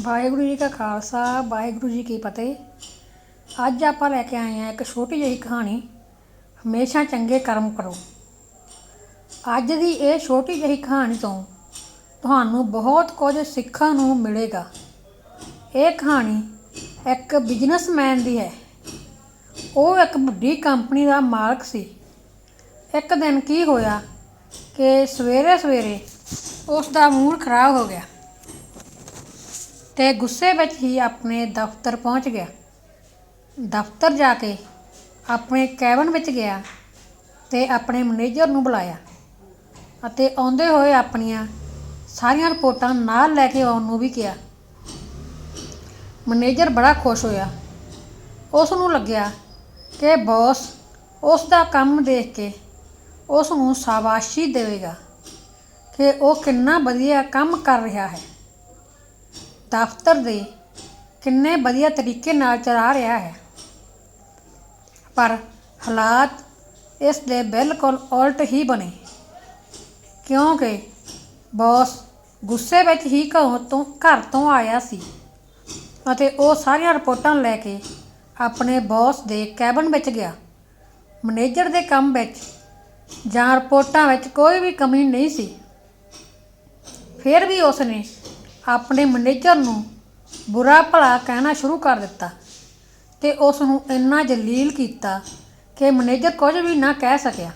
ਵਾਹਿਗੁਰੂ ਜੀ ਕਾ ਖਾਲਸਾ, ਵਾਹਿਗੁਰੂ ਜੀ ਕੀ ਫਤਿਹ। ਅੱਜ ਆਪਾਂ ਲੈ ਕੇ ਆਏ ਹਾਂ ਇੱਕ ਛੋਟੀ ਜਿਹੀ ਕਹਾਣੀ, ਹਮੇਸ਼ਾ ਚੰਗੇ ਕਰਮ ਕਰੋ। ਅੱਜ ਦੀ ਇਹ ਛੋਟੀ ਜਿਹੀ ਕਹਾਣੀ ਤੋਂ ਤੁਹਾਨੂੰ ਬਹੁਤ ਕੁਝ ਸਿੱਖਣ ਨੂੰ ਮਿਲੇਗਾ। ਇਹ ਕਹਾਣੀ ਇੱਕ ਬਿਜ਼ਨਸਮੈਨ ਦੀ ਹੈ। ਉਹ ਇੱਕ ਵੱਡੀ ਕੰਪਨੀ ਦਾ ਮਾਲਕ ਸੀ। ਇੱਕ ਦਿਨ ਕੀ ਹੋਇਆ ਕਿ ਸਵੇਰੇ ਸਵੇਰੇ ਉਸ ਦਾ ਮੂਡ ਖਰਾਬ ਹੋ ਗਿਆ। ਤੇ ਗੁੱਸੇ ਵਿੱਚ ਹੀ ਆਪਣੇ ਦਫ਼ਤਰ ਪਹੁੰਚ ਗਿਆ। ਦਫ਼ਤਰ ਜਾ ਕੇ ਆਪਣੇ ਕੈਬਨ ਵਿੱਚ ਗਿਆ ਤੇ ਆਪਣੇ ਮੈਨੇਜਰ ਨੂੰ ਬੁਲਾਇਆ ਅਤੇ ਆਉਂਦੇ ਹੋਏ ਆਪਣੀਆਂ ਸਾਰੀਆਂ ਰਿਪੋਰਟਾਂ ਨਾਲ ਲੈ ਕੇ ਆਉਣ ਨੂੰ ਵੀ ਕਿਹਾ। ਮੈਨੇਜਰ ਬੜਾ ਖੁਸ਼ ਹੋਇਆ। ਉਸ ਨੂੰ ਲੱਗਿਆ ਕਿ ਬੌਸ ਉਸ ਦਾ ਕੰਮ ਦੇਖ ਕੇ ਉਸ ਨੂੰ ਸ਼ਾਬਾਸ਼ੀ ਦੇਵੇਗਾ ਕਿ ਉਹ ਕਿੰਨਾ ਵਧੀਆ ਕੰਮ ਕਰ ਰਿਹਾ ਹੈ। ਦਫ਼ਤਰ ਦੇ ਕਿੰਨੇ ਵਧੀਆ ਤਰੀਕੇ ਨਾਲ ਚਲਾ ਰਿਹਾ ਹੈ। ਪਰ ਹਾਲਾਤ ਇਸ ਦੇ ਬਿਲਕੁਲ ਉਲਟ ਹੀ ਬਣੇ, ਕਿਉਂਕਿ ਬੌਸ ਗੁੱਸੇ ਵਿੱਚ ਹੀ ਘਰੋਂ ਤੋਂ, ਘਰ ਤੋਂ ਆਇਆ ਸੀ ਅਤੇ ਉਹ ਸਾਰੀਆਂ ਰਿਪੋਰਟਾਂ ਲੈ ਕੇ ਆਪਣੇ ਬੌਸ ਦੇ ਕੈਬਨ ਵਿੱਚ ਗਿਆ। ਮੈਨੇਜਰ ਦੇ ਕੰਮ ਵਿੱਚ ਜਾਂ ਰਿਪੋਰਟਾਂ ਵਿੱਚ ਕੋਈ ਵੀ ਕਮੀ ਨਹੀਂ ਸੀ। ਫਿਰ ਵੀ ਉਸਨੇ ਆਪਣੇ ਮੈਨੇਜਰ ਨੂੰ ਬੁਰਾ ਭਲਾ ਕਹਿਣਾ ਸ਼ੁਰੂ ਕਰ ਦਿੱਤਾ ਤੇ ਉਸ ਨੂੰ ਇੰਨਾ ਜਲੀਲ ਕੀਤਾ ਕਿ ਮੈਨੇਜਰ ਕੁਝ ਵੀ ਨਾ ਕਹਿ ਸਕਿਆ।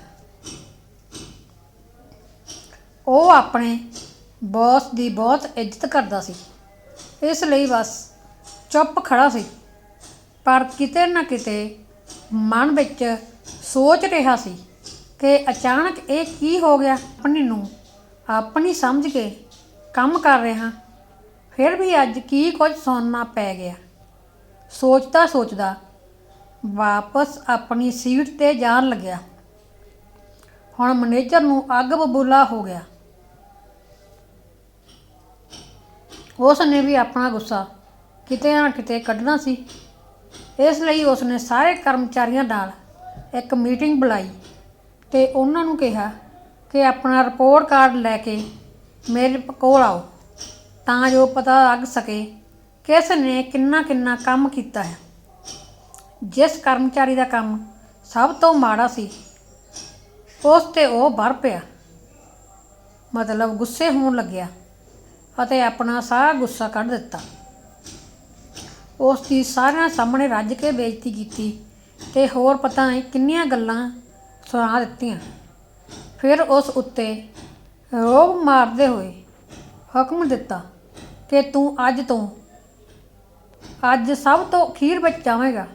ਉਹ ਆਪਣੇ ਬੌਸ ਦੀ ਬਹੁਤ ਇੱਜ਼ਤ ਕਰਦਾ ਸੀ। ਇਸ ਲਈ ਬਸ ਚੁੱਪ ਖੜਾ ਸੀ। ਪਰ ਕਿਤੇ ਨਾ ਕਿਤੇ ਮਨ ਵਿੱਚ ਸੋਚ ਰਿਹਾ ਸੀ ਕਿ ਅਚਾਨਕ ਇਹ ਕੀ ਹੋ ਗਿਆ? ਆਪਣੀ ਨੂੰ ਆਪਣੀ ਸਮਝ ਕੇ ਕੰਮ ਕਰ ਰਿਹਾ। ਫਿਰ ਵੀ ਅੱਜ ਕੀ ਕੁਝ ਸੁਣਨਾ ਪੈ ਗਿਆ। ਸੋਚਦਾ ਸੋਚਦਾ ਵਾਪਸ ਆਪਣੀ ਸੀਟ ਤੇ ਜਾਣ ਲੱਗਿਆ। ਹੁਣ ਮੈਨੇਜਰ ਨੂੰ ਅੱਗ ਬਬੂਲਾ ਹੋ ਗਿਆ। ਉਸ ਨੇ ਵੀ ਆਪਣਾ ਗੁੱਸਾ ਕਿਤੇ ਨਾ ਕਿਤੇ ਕੱਢਣਾ ਸੀ। ਇਸ ਲਈ ਉਸ ਨੇ ਸਾਰੇ ਕਰਮਚਾਰੀਆਂ ਨਾਲ ਇੱਕ ਮੀਟਿੰਗ ਬੁਲਾਈ ਤੇ ਉਹਨਾਂ ਨੂੰ ਕਿਹਾ ਕਿ ਆਪਣਾ ਰਿਪੋਰਟ ਕਾਰਡ ਲੈ ਕੇ ਮੇਰੇ ਕੋਲ ਆਓ। ਤਾਂ ਜੋ ਪਤਾ ਲੱਗ ਸਕੇ ਕਿਸ ਨੇ ਕਿੰਨਾ ਕਿੰਨਾ ਕੰਮ ਕੀਤਾ ਹੈ। ਜਿਸ ਕਰਮਚਾਰੀ ਦਾ ਕੰਮ ਸਭ ਤੋਂ ਮਾੜਾ ਸੀ, ਉਸ ਤੇ ਉਹ ਭਰ ਪਿਆ। ਮਤਲਬ ਗੁੱਸੇ ਹੋਣ ਲੱਗਿਆ ਅਤੇ ਆਪਣਾ ਸਾਰਾ ਗੁੱਸਾ ਕੱਢ ਦਿੱਤਾ। ਉਸ ਦੀ ਸਾਰਿਆਂ ਸਾਹਮਣੇ ਰੱਜ ਕੇ ਬੇਇੱਜ਼ਤੀ ਕੀਤੀ ਤੇ ਹੋਰ ਪਤਾ ਨਹੀਂ ਕਿੰਨੀਆਂ ਗੱਲਾਂ ਸੁਣਾ ਦਿੱਤੀਆਂ। ਫਿਰ ਉਸ ਉੱਤੇ ਰੋਬ ਮਾਰਦੇ ਹੋਏ ਹੁਕਮ ਦਿੱਤਾ ਕਿ ਤੂੰ ਅੱਜ ਤੋਂ, ਅੱਜ ਸਭ ਤੋਂ ਅਖੀਰ ਵਿੱਚ ਜਾਵੇਂਗਾ।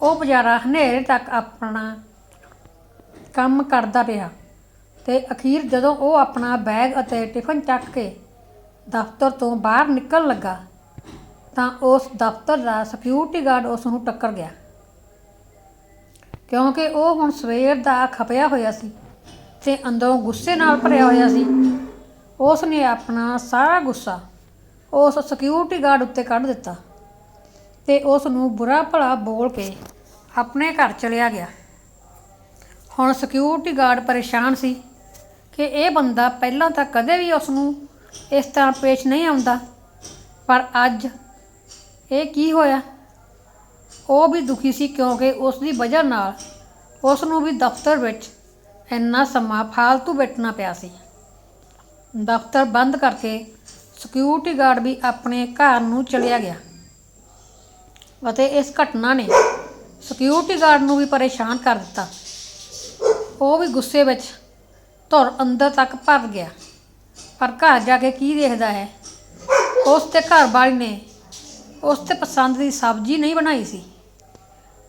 ਉਹ ਵਿਚਾਰਾ ਹਨੇਰੇ ਤੱਕ ਆਪਣਾ ਕੰਮ ਕਰਦਾ ਰਿਹਾ ਤੇ ਅਖੀਰ ਜਦੋਂ ਉਹ ਆਪਣਾ ਬੈਗ ਅਤੇ ਟਿਫਨ ਚੱਕ ਕੇ ਦਫ਼ਤਰ ਤੋਂ ਬਾਹਰ ਨਿਕਲਣ ਲੱਗਾ, ਤਾਂ ਉਸ ਦਫ਼ਤਰ ਦਾ ਸਿਕਿਉਰਿਟੀ ਗਾਰਡ ਉਸ ਨੂੰ ਟੱਕਰ ਗਿਆ। ਕਿਉਂਕਿ ਉਹ ਹੁਣ ਸਵੇਰ ਦਾ ਖਪਿਆ ਹੋਇਆ ਸੀ ਤੇ ਅੰਦਰੋਂ ਗੁੱਸੇ ਨਾਲ ਭਰਿਆ ਹੋਇਆ ਸੀ, ਉਸ ਨੇ ਆਪਣਾ ਸਾਰਾ ਗੁੱਸਾ ਉਸ ਸਿਕਿਉਰਿਟੀ ਗਾਰਡ ਉੱਤੇ ਕੱਢ ਦਿੱਤਾ ਤੇ ਉਸ ਨੂੰ ਬੁਰਾ ਭਲਾ ਬੋਲ ਕੇ ਆਪਣੇ ਘਰ ਚਲਿਆ ਗਿਆ। ਹੁਣ ਸਿਕਿਉਰਿਟੀ ਗਾਰਡ ਪਰੇਸ਼ਾਨ ਸੀ ਕਿ ਇਹ ਬੰਦਾ ਪਹਿਲਾਂ ਤਾਂ ਕਦੇ ਵੀ ਉਸ ਨੂੰ ਇਸ ਤਰ੍ਹਾਂ ਪੇਸ਼ ਨਹੀਂ ਆਉਂਦਾ, ਪਰ ਅੱਜ ਇਹ ਕੀ ਹੋਇਆ? ਉਹ ਵੀ ਦੁਖੀ ਸੀ ਕਿਉਂਕਿ ਉਸ ਦੀ ਵਜ੍ਹਾ ਨਾਲ ਉਸ ਨੂੰ ਵੀ ਦਫ਼ਤਰ ਵਿੱਚ ਇੰਨਾ ਸਮਾਂ ਫਾਲਤੂ ਬੈਠਣਾ ਪਿਆ ਸੀ। ਦਫ਼ਤਰ ਬੰਦ ਕਰਕੇ ਸਿਕਿਉਰਿਟੀ ਗਾਰਡ ਵੀ ਆਪਣੇ ਘਰ ਨੂੰ ਚਲਿਆ ਗਿਆ। ਅਤੇ ਇਸ ਘਟਨਾ ਨੇ ਸਿਕਿਉਰਿਟੀ ਗਾਰਡ ਨੂੰ ਵੀ ਪਰੇਸ਼ਾਨ ਕਰ ਦਿੱਤਾ। ਉਹ ਵੀ ਗੁੱਸੇ ਵਿੱਚ ਧੁਰ ਅੰਦਰ ਤੱਕ ਭਰ ਗਿਆ। ਪਰ ਘਰ ਜਾ ਕੇ ਕੀ ਦੇਖਦਾ ਹੈ? ਉਸ ਤੇ ਘਰ ਵਾਲੀ ਨੇ ਉਸ ਤੇ ਪਸੰਦ ਦੀ ਸਬਜ਼ੀ ਨਹੀਂ ਬਣਾਈ ਸੀ।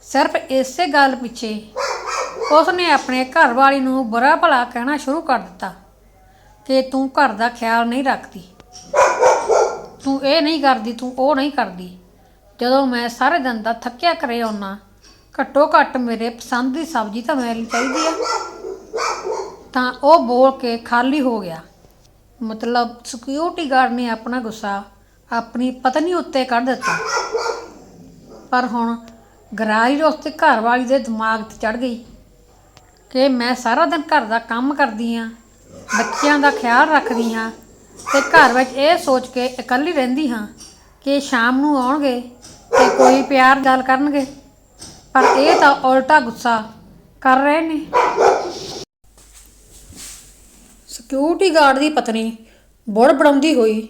ਸਿਰਫ ਇਸੇ ਗੱਲ ਪਿੱਛੇ ਉਸ ਨੇ ਆਪਣੇ ਘਰ ਵਾਲੀ ਨੂੰ ਬੁਰਾ ਭਲਾ ਕਹਿਣਾ ਸ਼ੁਰੂ ਕਰ ਦਿੱਤਾ ਕਿ ਤੂੰ ਘਰ ਦਾ ਖਿਆਲ ਨਹੀਂ ਰੱਖਦੀ। ਤੂੰ ਇਹ ਨਹੀਂ ਕਰਦੀ, ਤੂੰ ਉਹ ਨਹੀਂ ਕਰਦੀ। ਜਦੋਂ ਮੈਂ ਸਾਰੇ ਦਿਨ ਦਾ ਥੱਕਿਆ ਕਰੇ ਆਉਣਾ ਘੱਟੋ ਘੱਟ ਮੇਰੇ ਪਸੰਦ ਦੀ ਸਬਜ਼ੀ ਤਾਂ ਮਿਲਣੀ ਚਾਹੀਦੀ ਆ। ਤਾਂ ਉਹ ਬੋਲ ਕੇ ਖਾਲੀ ਹੋ ਗਿਆ। ਮਤਲਬ ਸਿਕਿਉਰਿਟੀ ਗਾਰਡ ਨੇ ਆਪਣਾ ਗੁੱਸਾ ਆਪਣੀ ਪਤਨੀ ਉੱਤੇ ਕੱਢ ਦਿੱਤਾ। ਪਰ ਹੁਣ ਗਰਾਰੀ ਉਸ ਤੇ ਘਰ ਵਾਲੀ ਦੇ ਦਿਮਾਗ ਤੇ ਚੜ ਗਈ ਕਿ ਮੈਂ ਸਾਰਾ ਦਿਨ ਘਰ ਦਾ ਕੰਮ ਕਰਦੀ ਆ, ਬੱਚਿਆਂ ਦਾ ਖਿਆਲ ਰੱਖਦੀ ਹਾਂ ਤੇ ਘਰ ਵਿੱਚ ਇਹ ਸੋਚ ਕੇ ਇਕੱਲੀ ਰਹਿੰਦੀ ਹਾਂ ਕਿ ਸ਼ਾਮ ਨੂੰ ਆਉਣਗੇ ਤੇ ਕੋਈ ਪਿਆਰ ਗੱਲ ਕਰਨਗੇ। ਪਰ ਇਹ ਤਾਂ ਉਲਟਾ ਗੁੱਸਾ ਕਰ ਰਹੇ ਨੇ। ਸਿਕਿਉਰਿਟੀ ਗਾਰਡ ਦੀ ਪਤਨੀ ਬੁੜ ਬੜਬੜਾਉਂਦੀ ਹੋਈ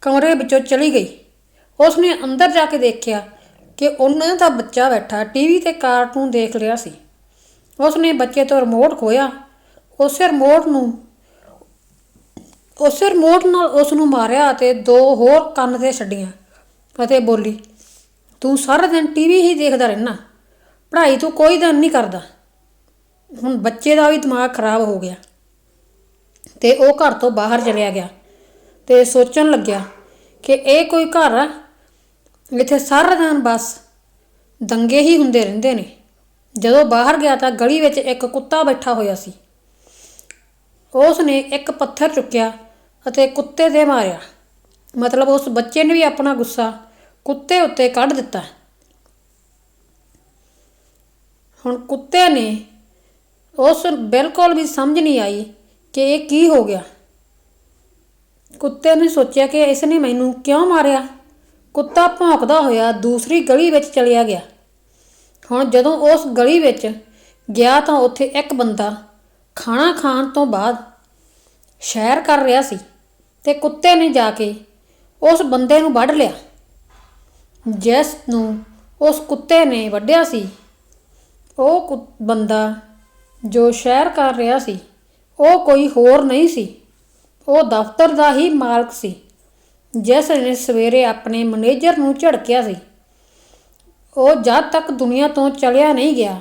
ਕਮਰੇ ਵਿੱਚੋਂ ਚਲੀ ਗਈ। ਉਸਨੇ ਅੰਦਰ ਜਾ ਕੇ ਦੇਖਿਆ ਕਿ ਉਹਨਾਂ ਦਾ ਬੱਚਾ ਬੈਠਾ ਟੀਵੀ ਤੇ ਕਾਰਟੂਨ ਦੇਖ ਰਿਹਾ ਸੀ। ਉਸਨੇ ਬੱਚੇ ਤੋਂ ਰਿਮੋਟ ਖੋਇਆ ਉਸੇ ਰਿਮੋਟ ਨੂੰ ਉਸੇ ਰਿਮੋਟ ਨਾਲ ਉਸ ਨੂੰ ਮਾਰਿਆ ਅਤੇ ਦੋ ਹੋਰ ਕੰਨ ਤੇ ਛੱਡੀਆਂ। ਅਤੇ ਬੋਲੀ, ਤੂੰ ਸਾਰਾ ਦਿਨ ਟੀਵੀ ਹੀ ਦੇਖਦਾ ਰਹਿਣਾ। ਪੜ੍ਹਾਈ ਤੂੰ ਕੋਈ ਦਿਨ ਨਹੀਂ ਕਰਦਾ। ਹੁਣ ਬੱਚੇ ਦਾ ਵੀ ਦਿਮਾਗ ਖਰਾਬ ਹੋ ਗਿਆ। ਤੇ ਉਹ ਘਰ ਤੋਂ ਬਾਹਰ ਚਲਿਆ ਗਿਆ ਤੇ ਸੋਚਣ ਲੱਗਿਆ ਕਿ ਇਹ ਕੋਈ ਘਰ ਆ। ਇੱਥੇ ਸਾਰਾ ਦਿਨ ਬਸ ਦੰਗੇ ਹੀ ਹੁੰਦੇ ਰਹਿੰਦੇ ਨੇ। ਜਦੋਂ ਬਾਹਰ ਗਿਆ ਤਾਂ ਗਲੀ ਵਿੱਚ ਇੱਕ ਕੁੱਤਾ ਬੈਠਾ ਹੋਇਆ ਸੀ। ਉਸ ਨੇ ਇੱਕ ਪੱਥਰ ਚੁੱਕਿਆ ਅਤੇ ਕੁੱਤੇ ਦੇ ਮਾਰਿਆ। ਮਤਲਬ ਉਸ ਬੱਚੇ ਨੇ ਵੀ ਆਪਣਾ ਗੁੱਸਾ ਕੁੱਤੇ ਉੱਤੇ ਕੱਢ ਦਿੱਤਾ। ਹੁਣ ਕੁੱਤੇ ਨੇ ਉਸ ਬਿਲਕੁਲ ਵੀ ਸਮਝ ਨਹੀਂ ਆਈ ਕਿ ਇਹ ਕੀ ਹੋ ਗਿਆ। ਕੁੱਤੇ ਨੇ ਸੋਚਿਆ ਕਿ ਇਸ ਨੇ ਮੈਨੂੰ ਕਿਉਂ ਮਾਰਿਆ? ਕੁੱਤਾ ਭੌਂਕਦਾ ਹੋਇਆ ਦੂਸਰੀ ਗਲੀ ਵਿੱਚ ਚਲਿਆ ਗਿਆ। ਹੁਣ ਜਦੋਂ ਉਸ ਗਲੀ ਵਿੱਚ ਗਿਆ ਤਾਂ ਉੱਥੇ ਇੱਕ ਬੰਦਾ ਖਾਣਾ ਖਾਣ ਤੋਂ ਬਾਅਦ ਸ਼ਹਿਰ ਕਰ ਰਿਹਾ ਸੀ। ਤੇ ਕੁੱਤੇ ਨੇ ਜਾ ਕੇ ਉਸ ਬੰਦੇ ਨੂੰ ਵੱਢ ਲਿਆ। ਜਿਸ ਨੂੰ ਉਸ ਕੁੱਤੇ ਨੇ ਵੱਢਿਆ ਸੀ, ਉਹ ਕੁ- ਬੰਦਾ ਜੋ ਸ਼ਹਿਰ ਕਰ ਰਿਹਾ ਸੀ, ਉਹ ਕੋਈ ਹੋਰ ਨਹੀਂ ਸੀ। ਉਹ ਦਫ਼ਤਰ ਦਾ ਹੀ ਮਾਲਕ ਸੀ, ਜਿਸ ਨੇ ਸਵੇਰੇ ਆਪਣੇ ਮੈਨੇਜਰ ਨੂੰ ਝੜਕਿਆ ਸੀ। ਉਹ ਜਦ ਤੱਕ ਦੁਨੀਆ ਤੋਂ ਚਲਿਆ ਨਹੀਂ ਗਿਆ,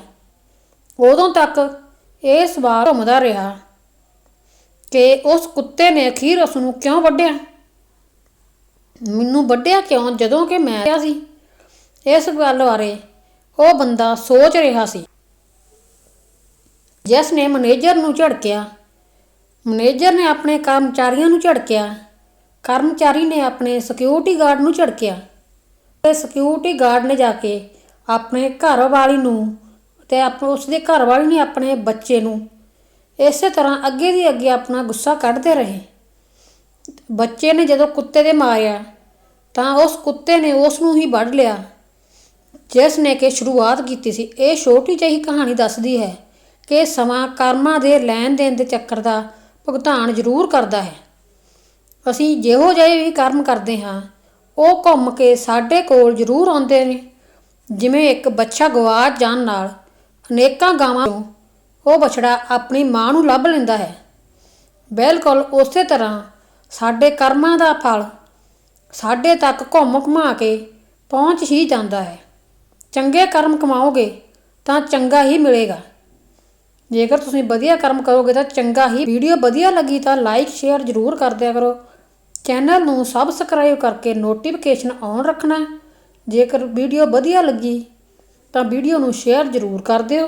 ਉਦੋਂ ਤੱਕ ਇਹ ਸਵਾਲ ਘੁੰਮਦਾ ਰਿਹਾ ਕਿ ਉਸ ਕੁੱਤੇ ਨੇ ਅਖੀਰ ਉਸ ਨੂੰ ਕਿਉਂ ਵੱਢਿਆ? ਮੈਨੂੰ ਵੱਢਿਆ ਕਿਉਂ? ਜਦੋਂ ਕਿ ਮੈਂ ਕਿਹਾ ਸੀ, ਇਸ ਗੱਲ ਬਾਰੇ ਉਹ ਬੰਦਾ ਸੋਚ ਰਿਹਾ ਸੀ। ਜਿਸ ਨੇ ਮੈਨੇਜਰ ਨੂੰ ਝੜਕਿਆ, ਮੈਨੇਜਰ ਨੇ ਆਪਣੇ ਕਰਮਚਾਰੀਆਂ ਨੂੰ ਝੜਕਿਆ, ਕਰਮਚਾਰੀ ਨੇ ਆਪਣੇ ਸਿਕਿਉਰਿਟੀ ਗਾਰਡ ਨੂੰ ਝੜਕਿਆ। ਤੇ ਸਿਕਿਉਰਿਟੀ ਗਾਰਡ ਨੇ ਜਾ ਕੇ ਆਪਣੇ ਘਰ ਵਾਲੀ ਨੂੰ ਤੇ ਆਪ, ਉਸਦੇ ਘਰ ਵਾਲੀ ਨੇ ਆਪਣੇ ਬੱਚੇ ਨੂੰ ਇਸੇ ਤਰ੍ਹਾਂ ਅੱਗੇ ਦੀ ਅੱਗੇ ਆਪਣਾ ਗੁੱਸਾ ਕੱਢਦੇ ਰਹੇ। ਬੱਚੇ ਨੇ ਜਦੋਂ ਕੁੱਤੇ ਦੇ ਮਾਰਿਆ, ਤਾਂ ਉਸ ਕੁੱਤੇ ਨੇ ਉਸ ਨੂੰ ਹੀ ਵੱਢ ਲਿਆ। ਜਿਸ ਨੇ ਕਿ ਸ਼ੁਰੂਆਤ ਕੀਤੀ ਸੀ। ਇਹ ਛੋਟੀ ਜਿਹੀ ਕਹਾਣੀ ਦੱਸਦੀ ਹੈ ਕਿ ਸਮਾਂ ਕਰਮਾਂ ਦੇ ਲੈਣ ਦੇਣ ਦੇ ਚੱਕਰ ਦਾ ਭੁਗਤਾਨ ਜ਼ਰੂਰ ਕਰਦਾ ਹੈ। ਅਸੀਂ ਜਿਹੋ ਜਿਹੇ ਵੀ ਕਰਮ ਕਰਦੇ ਹਾਂ, ਉਹ ਘੁੰਮ ਕੇ ਸਾਡੇ ਕੋਲ ਜ਼ਰੂਰ ਆਉਂਦੇ ਨੇ। ਜਿਵੇਂ ਇੱਕ ਬੱਚਾ ਗਵਾਚ ਜਾਣ ਨਾਲ ਅਨੇਕਾਂ ਗਾਵਾਂ ਤੋਂ ਉਹ ਬਛੜਾ ਆਪਣੀ ਮਾਂ ਨੂੰ ਲੱਭ ਲੈਂਦਾ ਹੈ। ਬਿਲਕੁਲ ਉਸੇ ਤਰ੍ਹਾਂ ਸਾਡੇ ਕਰਮਾਂ ਦਾ ਫਲ ਸਾਡੇ ਤੱਕ ਘੁੰਮ ਘੁਮਾ ਕੇ ਪਹੁੰਚ ਹੀ ਜਾਂਦਾ ਹੈ। ਚੰਗੇ ਕਰਮ ਕਮਾਓਗੇ ਤਾਂ ਚੰਗਾ ਹੀ ਮਿਲੇਗਾ। ਜੇਕਰ ਤੁਸੀਂ ਵਧੀਆ ਕਰਮ ਕਰੋਗੇ ਤਾਂ ਚੰਗਾ ਹੀ ਵੀਡੀਓ ਵਧੀਆ ਲੱਗੀ ਤਾਂ ਲਾਈਕ, ਸ਼ੇਅਰ ਜ਼ਰੂਰ ਕਰ ਦਿਆ ਕਰੋ। ਚੈਨਲ ਨੂੰ ਸਬਸਕ੍ਰਾਈਬ ਕਰਕੇ ਨੋਟੀਫਿਕੇਸ਼ਨ ਔਨ ਰੱਖਣਾ। ਜੇਕਰ ਵੀਡੀਓ ਵਧੀਆ ਲੱਗੀ ਤਾਂ ਵੀਡੀਓ ਨੂੰ ਸ਼ੇਅਰ ਜ਼ਰੂਰ ਕਰ ਦਿਓ।